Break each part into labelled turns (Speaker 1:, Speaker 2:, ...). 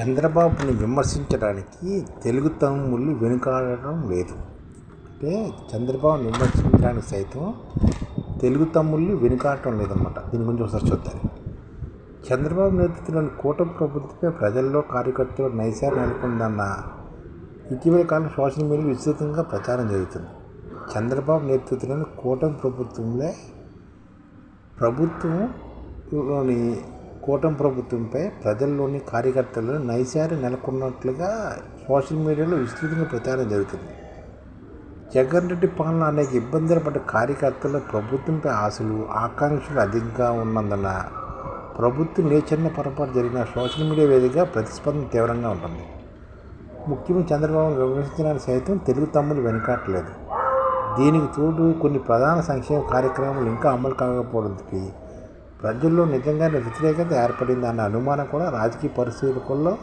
Speaker 1: చంద్రబాబుని విమర్శించడానికి తెలుగు తమ్ముళ్ళు వెనుకాడడం లేదు. అంటే చంద్రబాబుని విమర్శించడానికి సైతం తెలుగు తమ్ముళ్ళు వెనుకాడటం లేదన్నమాట. దీని గురించి ఒకసారి చూద్దాం. చంద్రబాబు నేతృత్వంలోని కూటమి ప్రభుత్వమే ప్రజల్లో కార్యకర్తలు నైశారు నెలకొందన్న ఇటీవల కాలం సోషల్ మీడియా విస్తృతంగా ప్రచారం జరుగుతుంది. చంద్రబాబు నేతృత్వంలోని కూటమి ప్రభుత్వంలో ప్రభుత్వంలోని కూటమి ప్రభుత్వంపై ప్రజల్లోని కార్యకర్తలు నైశారి నెలకొన్నట్లుగా సోషల్ మీడియాలో విస్తృతంగా ప్రచారం జరుగుతుంది. జగన్ రెడ్డి పాలన అనేక ఇబ్బందులు పడ్డ కార్యకర్తలు ప్రభుత్వంపై ఆశలు ఆకాంక్షలు అధికంగా ఉన్నందున ప్రభుత్వం నేచర్న పొరపాటు జరిగిన సోషల్ మీడియా వేదికగా ప్రతిస్పందన తీవ్రంగా ఉంటుంది. ముఖ్యమంత్రి చంద్రబాబు విమర్శించడానికి సైతం తెలుగు తమ్ములు వెనుకాటలేదు దీనికి తోడు కొన్ని ప్రధాన సంక్షేమ కార్యక్రమాలు ఇంకా అమలు కాకపోవడానికి ప్రజల్లో నిజంగానే వ్యతిరేకత ఏర్పడింది అన్న అనుమానం కూడా రాజకీయ పరిస్థితుల్లో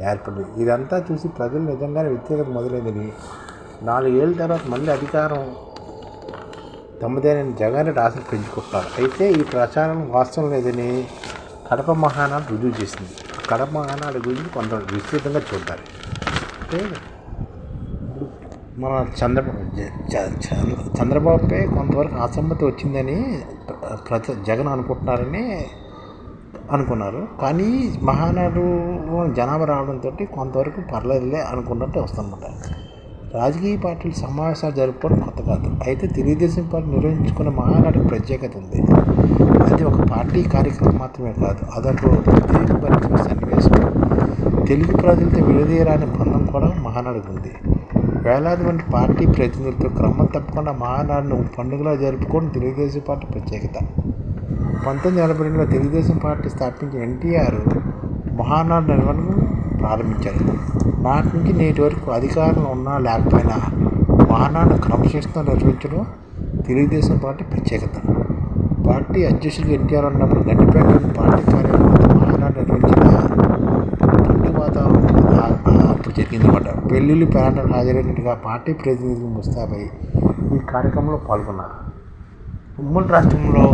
Speaker 1: ఏర్పడింది. ఇదంతా చూసి ప్రజలు నిజంగానే వ్యతిరేకత మొదలైందని నాలుగేళ్ళ తర్వాత మళ్ళీ అధికారం తమదేనని జగన్ రెడ్డి ఆశలు అయితే ఈ ప్రచారం వాస్తవం లేదని కడప మహానాడు రుజువు చేసింది. కడప మహానాడు గురించి కొంత విస్తృతంగా చూడాలి అంటే మన చంద్రబాబు చంద్రబాబుపై కొంతవరకు అసమ్మతి వచ్చిందని ప్రతి జగన్ అనుకుంటున్నారని అనుకున్నారు. కానీ మహానాడు జనాభా రావడంతో కొంతవరకు పర్లేదులే అనుకున్నట్టు వస్తుందన్నమాట. రాజకీయ పార్టీలు సమావేశాలు జరుపుకోవడం కొత్త కాదు. అయితే తెలుగుదేశం పార్టీ నిర్వహించుకున్న మహానాడు ప్రత్యేకత ఉంది. అది ఒక పార్టీ కార్యక్రమం మాత్రమే కాదు అదొక ఉద్రేకభరిత సన్నివేశం. తెలుగు ప్రజలతో విడదీయరాని బంధం కూడా మహానాడుకు ఉంది. వేలాది మంది పార్టీ ప్రతినిధులతో క్రమం తప్పకుండా మహానాడును పండుగలా జరుపుకోవడం తెలుగుదేశం పార్టీ ప్రత్యేకత. పంతొమ్మిది నలభై రెండులో తెలుగుదేశం పార్టీ స్థాపించిన ఎన్టీఆర్ మహానాడు నిర్వహణను ప్రారంభించారు. నాటి నుంచి నేటి వరకు అధికారంలో ఉన్నా లేకపోయినా మహానాడు క్రమశిక్షణ నిర్వహించడం తెలుగుదేశం పార్టీ ప్రత్యేకత. పార్టీ అధ్యక్షుడిగా ఎన్టీఆర్ ఉన్నప్పుడు గండిపేట పార్టీ కార్యక్రమం మహానాడు నిర్వహించారు. జరిగిందన్నమాట పెళ్ళిళ్ళు పేరంటాలు హాజరైనట్టుగా పార్టీ ప్రతినిధులు ముస్తాబై ఈ కార్యక్రమంలో పాల్గొన్నారు. ఉమ్మడి రాష్ట్రంలో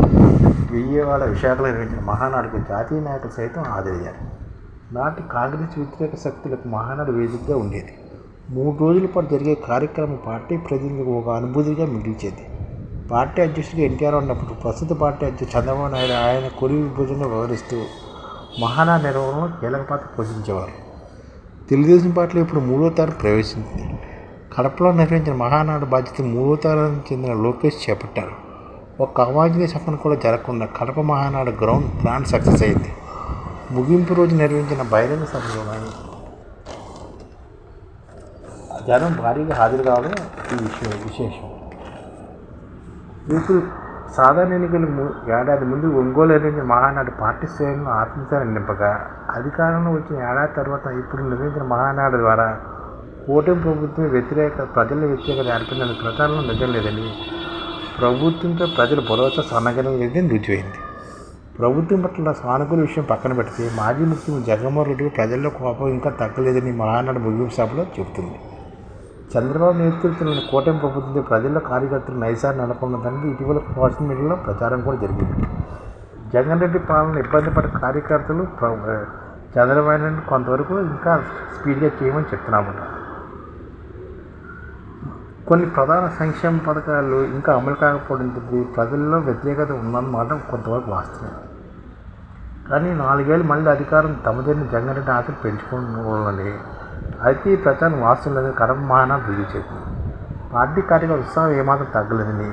Speaker 1: విజయవాడ విశాఖలో నిర్వహించిన మహానాడుకు జాతీయ నాయకులు సైతం హాజరయ్యారు. నాటి కాంగ్రెస్ వ్యతిరేక శక్తులకు మహానాడు వేదికగా ఉండేది. మూడు రోజుల పాటు జరిగే కార్యక్రమం పార్టీ ప్రతినిధులకు ఒక అనుభూతిగా మిగిల్చేది. పార్టీ అధ్యక్షుడిగా ఎన్టీఆర్ ఉన్నప్పుడు ప్రస్తుత పార్టీ అధ్యక్షుడు చంద్రబాబు నాయుడు ఆయన కొరి విభజన వివరిస్తూ మహానాడు నిర్వహణలో కీలక పాత్ర పోషించేవారు. తెలుగుదేశం పార్టీలో ఇప్పుడు మూడో తారీఖు ప్రవేశించింది. కడపలో నిర్వహించిన మహానాడు బాధ్యత మూడో తారీఖు చెందిన లోకేష్ చేపట్టారు. ఒక అవాంఛనీయ సఫలం కూడా జరగకుండా Kadapa Mahanadu ground grand success అయింది. ముగింపు రోజు నిర్వహించిన బహిరంగ సభలో జనం భారీగా హాజరు కావడం ఈ విషయం విశేషం. ఇప్పుడు సాధారణ ఎన్నికలు ఏడాది ముందు ఒంగోలు నిర్వహించిన మహానాడు పార్టీ శ్రేణులను ఆత్మీయతను నింపగా అధికారంలో వచ్చిన ఏడాది తర్వాత ఇప్పుడు నిర్వహించిన మహానాడు ద్వారా కూటమి ప్రభుత్వం వ్యతిరేక ప్రజల వ్యతిరేకత ఏర్పడిన ప్రచారంలో నిజం లేదని ప్రభుత్వంతో ప్రజల భరోసా సన్నగనం లేదని రుజువైంది ప్రభుత్వం పట్ల సానుకూల విషయం పక్కన పెడితే మాజీ ముఖ్యమంత్రి జగన్మోహన్ రెడ్డి ప్రజల్లో కోపం ఇంకా తగ్గలేదని మహానాడు ముగింపు సభలో చెబుతుంది. చంద్రబాబు నేతృత్వంలోని కూటమి ప్రభుత్వంతో ప్రజల్లో కార్యకర్తలు నైసార్ నెలకొన్నదానికి ఇటీవల సోషల్ మీడియాలో ప్రచారం కూడా జరిగింది. జగన్ రెడ్డి పాలన ఇబ్బంది పడే కార్యకర్తలు చంద్రబాబు నాయుడు కొంతవరకు ఇంకా స్పీడ్గా చేయమని చెప్తున్నామట. కొన్ని ప్రధాన సంక్షేమ పథకాలు ఇంకా అమలు కాకపోవడంతో ప్రజల్లో వ్యతిరేకత ఉందన్నమాట కొంతవరకు వాస్తవం కానీ నాలుగేళ్ళు మళ్ళీ అధికారం తమదైన జగన్ రెడ్డి ఆశలు పెంచుకోవాలి అయితే ఈ ప్రచారం వాస్తవం లేదని కడప చేసింది పార్టీ కార్యకర్త ఉత్సాహం ఏమాత్రం తగ్గలేదని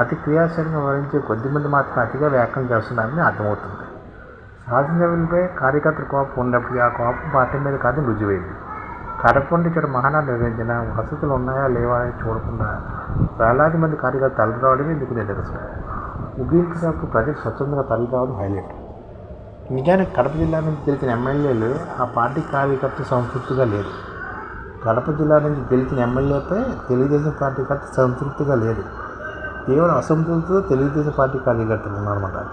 Speaker 1: అతి క్రియాశీలంగా వివరించే కొద్దిమంది మాత్రం అతిగా వ్యాఖ్యలు చేస్తున్నారని అర్థమవుతుంది. శాసనసభ్యులపై కార్యకర్తల కోపం ఉన్నప్పుడు ఆ కోపం పార్టీ మీద కాదు రుజువైంది. కడపండి వంటి చోట మహానాడు నిర్వహించిన వసతులు ఉన్నాయా లేవా అని చూడకుండా వేలాది మంది కార్యకర్తలు తరలి రావడమే ఇందుకు నిదర్శనం? ముగింపు సభకు ప్రజలు స్వచ్ఛందంగా తరలి రావడం హైలైట్. నిజానికి కడప జిల్లా నుంచి గెలిచిన ఎమ్మెల్యేలు ఆ పార్టీ కార్యకర్త సంతృప్తిగా లేరు. కడప జిల్లా నుంచి గెలిచిన ఎమ్మెల్యేపై తెలుగుదేశం పార్టీ కర్త సంతృప్తిగా లేరు. కేవలం అసంతృప్తితో తెలుగుదేశం పార్టీ కార్యకర్తలు ఉన్నారన్నమాట.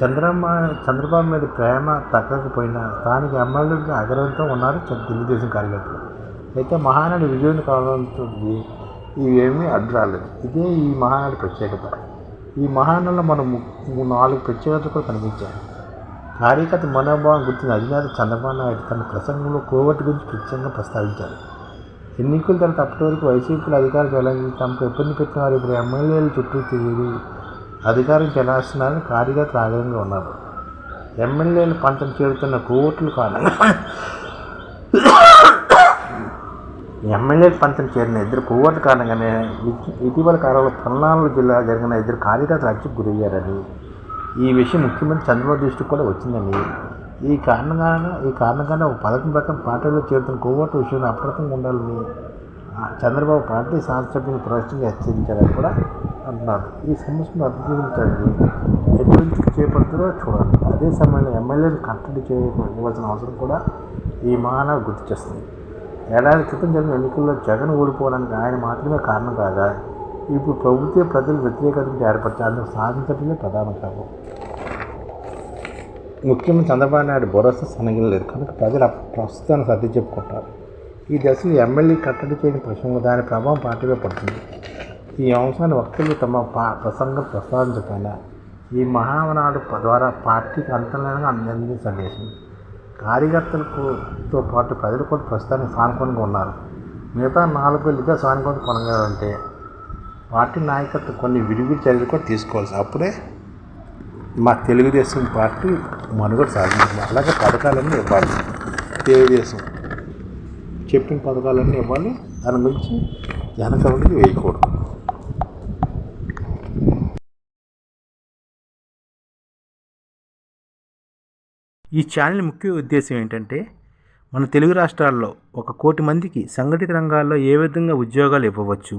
Speaker 1: చంద్రమ్మ చంద్రబాబు మీద ప్రేమ తగ్గకపోయినా స్థానిక ఎమ్మెల్యేలకు అగ్రహంతో ఉన్నారు తెలుగుదేశం కార్యకర్తలు. అయితే మహానాడు విజయం కావడంతో ఇవేమీ అడ్డు రాలేదు. ఇదే ఈ మహానాడు ప్రత్యేకత. ఈ మహానాడులో మనం నాలుగు ప్రత్యేకతలు కూడా కనిపించాయి. కార్యకర్త మనోభావం గుర్తిన అధినేత చంద్రబాబు నాయుడు తన ప్రసంగంలో కోవట్ గురించి ప్రత్యేకంగా ప్రస్తావించారు. ఎన్నికల తర్వాత అప్పటి వరకు వైసీపీలో అధికారం చెలాయించి తమకు ఇబ్బంది పెట్టిన వారు ఇప్పుడు ఎమ్మెల్యేలు చుట్టూ తిరిగి అధికారం చెలాయిస్తున్నారని కార్యకర్తలు ఆగ్రహంగా ఉన్నారు. ఎమ్మెల్యేలు పంటను చేరుతున్న కోవట్లు కారణంగా ఎమ్మెల్యే పంతం చేరిన ఇద్దరు కొవ్వొట్టు కారణంగానే ఇటీవల కాలంలో పల్నాడు జిల్లా జరిగిన ఇద్దరు కార్యకర్తలు హత్యకు గురయ్యారని ఈ విషయం ముఖ్యమంత్రి చంద్రబాబు దృష్టికి కూడా వచ్చిందండి. ఈ కారణంగా ఈ కారణంగానే ఒక పథకం ప్రకారం పార్టీలో చేరుతున్న కొవ్వొట్టు విషయంలో అప్రమత్తంగా ఉండాలని చంద్రబాబు పార్టీ శాసనసభ్యులను ప్రవేశంగా హెచ్చరించారని కూడా అంటున్నారు. ఈ సమస్యను అభివృద్ధించండి ఎటువంటి చేపడుతుందో చూడాలి. అదే సమయంలో ఎమ్మెల్యేలు కట్టడి చేయవలసిన అవసరం కూడా ఈ మహానాడు గుర్తు చేస్తుంది. ఏడాది క్రితం జరిగిన ఎన్నికల్లో జగన్ ఓడిపోవడానికి ఆయన మాత్రమే కారణం కాగా ఇప్పుడు ప్రభుత్వ ప్రజలు వ్యతిరేకతను ఏర్పరచాలని సాధించడమే ప్రధాన కారణం. ముఖ్యమంత్రి చంద్రబాబు నాయుడు భరోసా సనగిలేదు కనుక ప్రజలు ప్రస్తుతాన్ని సర్ది చెప్పుకుంటారు. ఈ దశలో ఎమ్మెల్యే కట్టడి చేయని ప్రసంగం దాని ప్రభావం పార్టీలో పడుతుంది. ఈ అంశాన్ని వక్తలు తమ పా ప్రసంగం ప్రస్తావించకుండా ఈ మహానాడు ద్వారా పార్టీకి అంతర్లీనంగా అందించిన సందేశం కార్యకర్తలకు పాటు ప్రజలు కూడా ప్రస్తుతానికి సానుకూలంగా ఉన్నారు. మిగతా నాలుగు వేలు సానుకూలంగా కొనగలంటే పార్టీ నాయకత్వం కొన్ని విడివిడి చర్యలు కూడా తీసుకోవాల్సి అప్పుడే మా తెలుగుదేశం పార్టీ మనుగడ సాధించింది అలాగే పథకాలన్నీ ఇవ్వాలి. తెలుగుదేశం చెప్పిన పథకాలన్నీ ఇవ్వాలి. దాని గురించి వెనకబడికి వేయకూడదు.
Speaker 2: ఈ ఛానల్ ముఖ్య ఉద్దేశం ఏంటంటే మన తెలుగు రాష్ట్రాల్లో ఒక కోటి మందికి సంఘటిత రంగాల్లో ఏ విధంగా ఉద్యోగాలు ఇవ్వవచ్చు